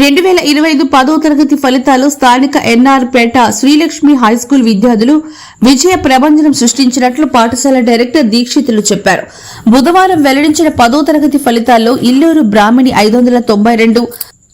రెండు వేల ఇరవై ఐదు పదో తరగతి ఫలితాలు స్థానిక ఎన్ఆర్పేట శ్రీలక్ష్మి హైస్కూల్ విద్యార్థులు విజయ ప్రభంజనం సృష్టించినట్లు పాఠశాల డైరెక్టర్ దీక్షితులు చెప్పారు. బుధవారం వెల్లడించిన పదో తరగతి ఫలితాల్లో ఇల్లూరు బ్రాహ్మణి ఐదు వందల తొంభై రెండు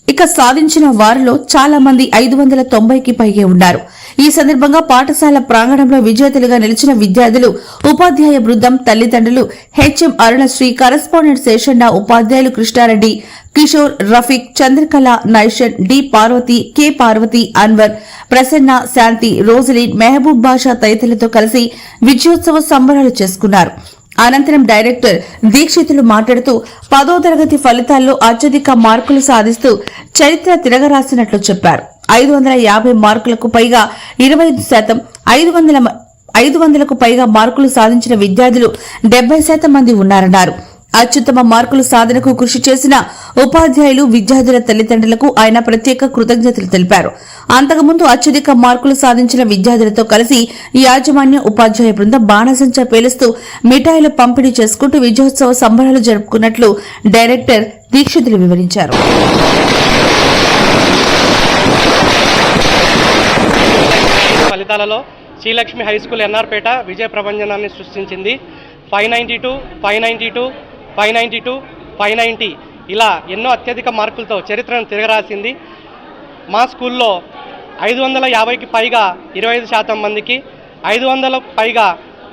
ఇక సాధించిన వారిలో చాలా మంది ఐదు వందల తొంభైకి పైగే ఉన్నారు. ఈ సందర్భంగా పాఠశాల ప్రాంగణంలో విజేతలుగా నిలిచిన విద్యార్థులు ఉపాధ్యాయ బృందం తల్లిదండ్రులు హెచ్ఎం అరుణశ్రీ కరస్పాండెంట్ శేషన్న ఉపాధ్యాయులు Krishnareddy Kishore Rafeeq Chandrakala Naishan D Parvathi K Parvathi Anwar Prasanna Shanthi Rosalin Mehboob Basha తదితరులతో కలిసి విజయోత్సవ సంబరాలు చేసుకున్నారు. అనంతరం డైరెక్టర్ దీక్షితులు మాట్లాడుతూ పదో తరగతి ఫలితాల్లో అత్యధిక మార్కులు సాధిస్తూ చరిత్ర తిరగరాసినట్లు చెప్పారు. ఐదు వందల యాభై మార్కులకు పైగా ఇరవై ఐదు శాతం ఐదు వందల ఐదు వందలకు పైగా మార్కులు సాధించిన విద్యార్థులు డెబ్బై శాతం మంది ఉన్నారన్నారు. అత్యుత్తమ మార్కులు సాధనకు కృషి చేసిన ఉపాధ్యాయులు విద్యార్థుల తల్లిదండ్రులకు ఆయన ప్రత్యేక కృతజ్ఞతలు తెలిపారు. అంతకుముందు అత్యధిక మార్కులు సాధించిన విద్యార్థులతో కలిసి ఈ యాజమాన్య ఉపాధ్యాయ బృందం బాణసంచా పేలుస్తూ మిఠాయిలు పంపిణీ చేసుకుంటూ విజయోత్సవ సంబరాలు జరుపుకున్నట్లు డైరెక్టర్ దీక్షితులు వివరించారు. ఫలితాలలో శ్రీలక్ష్మి హై స్కూల్ ఎన్ఆర్పేట విజయ ప్రభంజనాన్ని సృష్టించింది. Five ninety two five ninety two five ninety two five ninety ఇలా ఎన్నో అత్యధిక మార్కులతో చరిత్రను తిరగరాసింది. మా స్కూల్లో ఐదు వందల యాభైకి పైగా ఇరవై ఐదు శాతం మందికి ఐదు వందల పైగా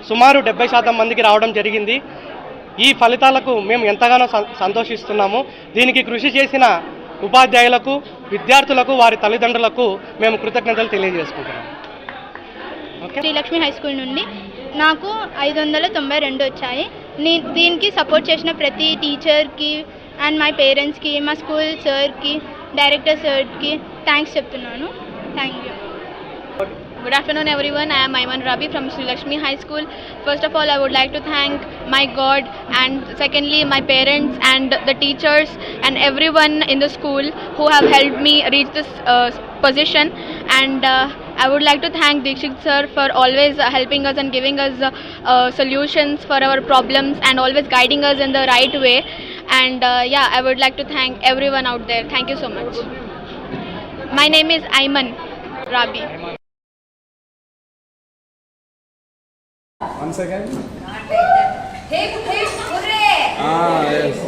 సుమారు డెబ్బై శాతం మందికి రావడం జరిగింది. ఈ ఫలితాలకు మేము ఎంతగానో సంతోషిస్తున్నాము. దీనికి కృషి చేసిన ఉపాధ్యాయులకు విద్యార్థులకు వారి తల్లిదండ్రులకు మేము కృతజ్ఞతలు తెలియజేసుకుంటున్నాము ఓకే? శ్రీలక్ష్మి హై స్కూల్ నుండి నాకు ఐదు వందల తొంభై రెండు వచ్చాయి. దీనికి సపోర్ట్ చేసిన ప్రతి టీచర్కి అండ్ మై పేరెంట్స్కి మా స్కూల్ సార్కి డైరెక్టర్ సార్కి థ్యాంక్స్ చెప్తున్నాను. Thank you Good afternoon, everyone. I am Ayman Rabi from Sri Lakshmi High School. First of all, I would like to thank my God, and secondly, my parents and the teachers and everyone in the school who have helped me reach this uh, position. And uh, I would like to thank Dikshit sir for always uh, helping us and giving us uh, uh, solutions for our problems and always guiding us in the right way. And uh, yeah, I would like to thank everyone out there. Thank you so much. My name is Ayman Rabi. One second. again, hip hip hooray! Ah, yes.